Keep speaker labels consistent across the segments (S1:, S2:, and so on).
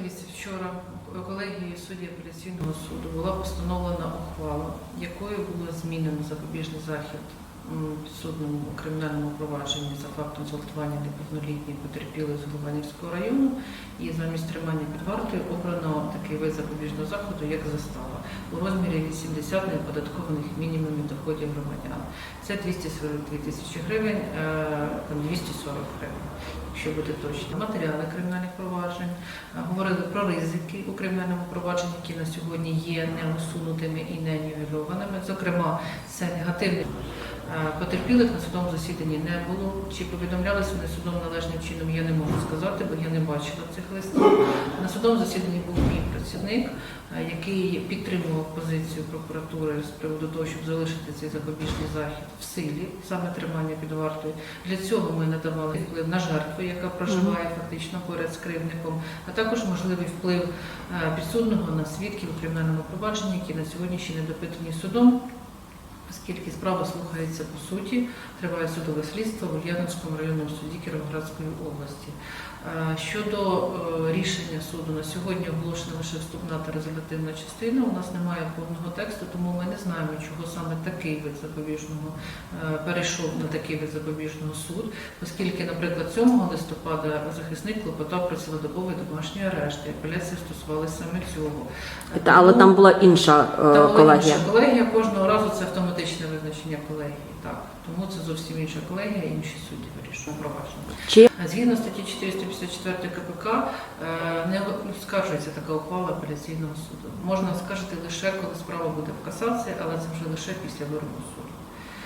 S1: дивіться, вчора колегією судді апеляційного суду була постановлена ухвала, якою було змінено запобіжний захід підсудному кримінальному провадженні за фактом зґвалтування неповнолітньої потерпілої з Голованівського району, і замість тримання під вартою обрано такий вид запобіжного заходу, як застава у розмірі 80 неоподаткованих мінімумів доходів громадян. Це 242 тисячі гривень, е, там 240 гривень якщо бути точно. Матеріали кримінальних проваджень е, говорили про ризики у кримінальному провадженні, які на сьогодні є неусунутими і не нівельованими. Зокрема, це негативні. Е, Потерпілих на судовому засіданні не було. Чи повідомлялися вони судом належним чином, я не можу сказати, бо я не бачила цих листів. На судовому засіданні був мій працівник, е, який підтримував позицію прокуратури з приводу того, щоб залишити цей запобіжний захід в силі, саме тримання під вартою. Для цього ми надавали вплив на жертву, яка проживає фактично поряд з кривдником, а також можливий вплив е, підсудного на свідків у кримінальному провадженні, які на сьогодні ще не допитані судом. Оскільки справа слухається по суті, триває судове слідство в Ульяновському районному суді Кіровоградської області. Е, Щодо е, рішення суду на сьогодні оголошена лише вступна та резолютивна частина. У нас немає повного тексту, тому ми не знаємо, чого саме такий вид запобіжного е, перейшов на такий вид запобіжного суд, оскільки, наприклад, 7 листопада захисник клопотав про цілодобовий домашній арешт. і Апеляція стосувалася саме цього.
S2: Та, але там була інша
S1: Та була
S2: колегія.
S1: інша колегія кожного разу це автоматичне визначення колегії. Так тому це зовсім інша колегія, інші судді вирішують провадження. Згідно статті 454 КПК не оскаржується така ухвала апеляційного суду. Можна оскаржити лише коли справа буде в касації, але це вже лише після вироку суду.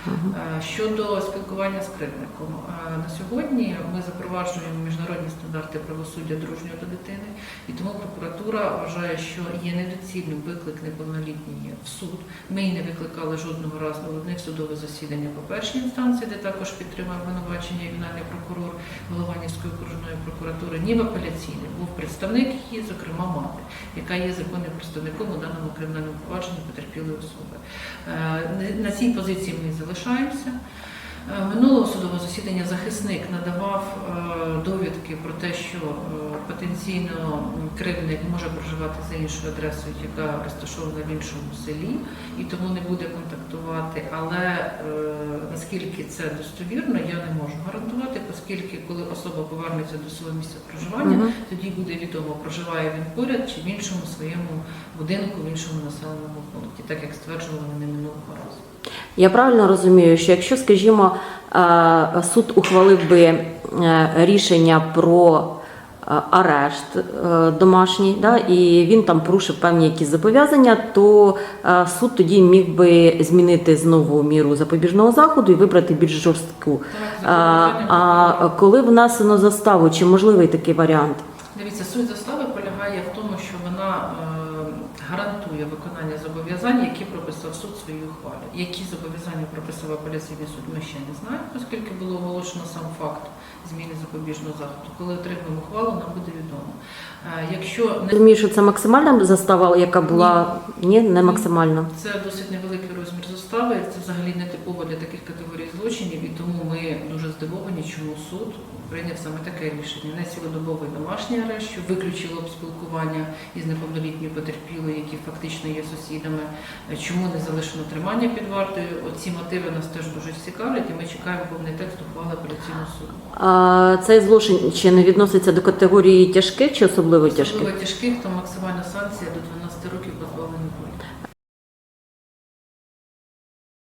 S1: Е, Щодо спілкування з кривдником, е, на сьогодні ми запроваджуємо міжнародні стандарти правосуддя дружнього до дитини, і тому прокуратура вважає, що є недоцільним виклик неповнолітньої в суд. Ми її не викликали жодного разу в судове засідання по першій інстанції, де також підтримав обвинувачення ювенальний прокурор Голованівської окружної прокуратури, ні в апеляційний. Був представник її, зокрема мати, яка є законним представником у даному кримінальному провадженні потерпілої особи. Е, На цій позиції ми і залишаємося. Е, Минулого судового засідання захисник надавав е, довідки про те, що е, потенційно кривдник може проживати за іншою адресою, яка розташована в іншому селі, і тому не буде контактувати. Але наскільки це достовірно, я не можу гарантувати, оскільки коли особа повернеться до свого місця проживання,
S2: Мгм.
S1: тоді буде відомо, проживає він поряд чи в іншому своєму будинку, в іншому населеному пункті, так як стверджували вони минулого разу.
S2: я правильно розумію, що якщо, скажімо, е, суд ухвалив би е, рішення про арешт е, домашній, да, і він там порушив певні якісь зобов'язання, то е, суд тоді міг би змінити знову міру запобіжного заходу і вибрати більш жорстку. А, а коли внесено заставу, чи можливий такий варіант?
S1: Дивіться, суть застави полягає в тому, що вона е, гарантує виконання зобов'язань, які прописав суд своїй ухвалі. Які зобов'язання прописав апеляційний суд, ми ще не знаємо, оскільки було оголошено сам факт зміни запобіжного заходу. Коли отримаємо ухвалу, нам буде відомо. Е, якщо не
S2: Розумію, що це максимальна застава, яка була ні, не максимальна.
S1: Це досить невеликий розмір застави. Це взагалі не типово для таких категорій злочинів, і тому ми дуже здивовані, чому суд прийняв саме таке рішення. Не цілодобовий домашній арешт, що виключило б спілкування із неповнолітньою потерпілою, які фактично є сусідами. Чому не залишено тримання під вартою? Оці мотиви нас теж дуже цікавлять, і ми чекаємо повний текст ухвали апеляційного суду.
S2: А цей злочин чи не відноситься до категорії тяжких чи особливо тяжких?
S1: Особливо тяжких, то максимальна санкція до 12 років позбавлення волі.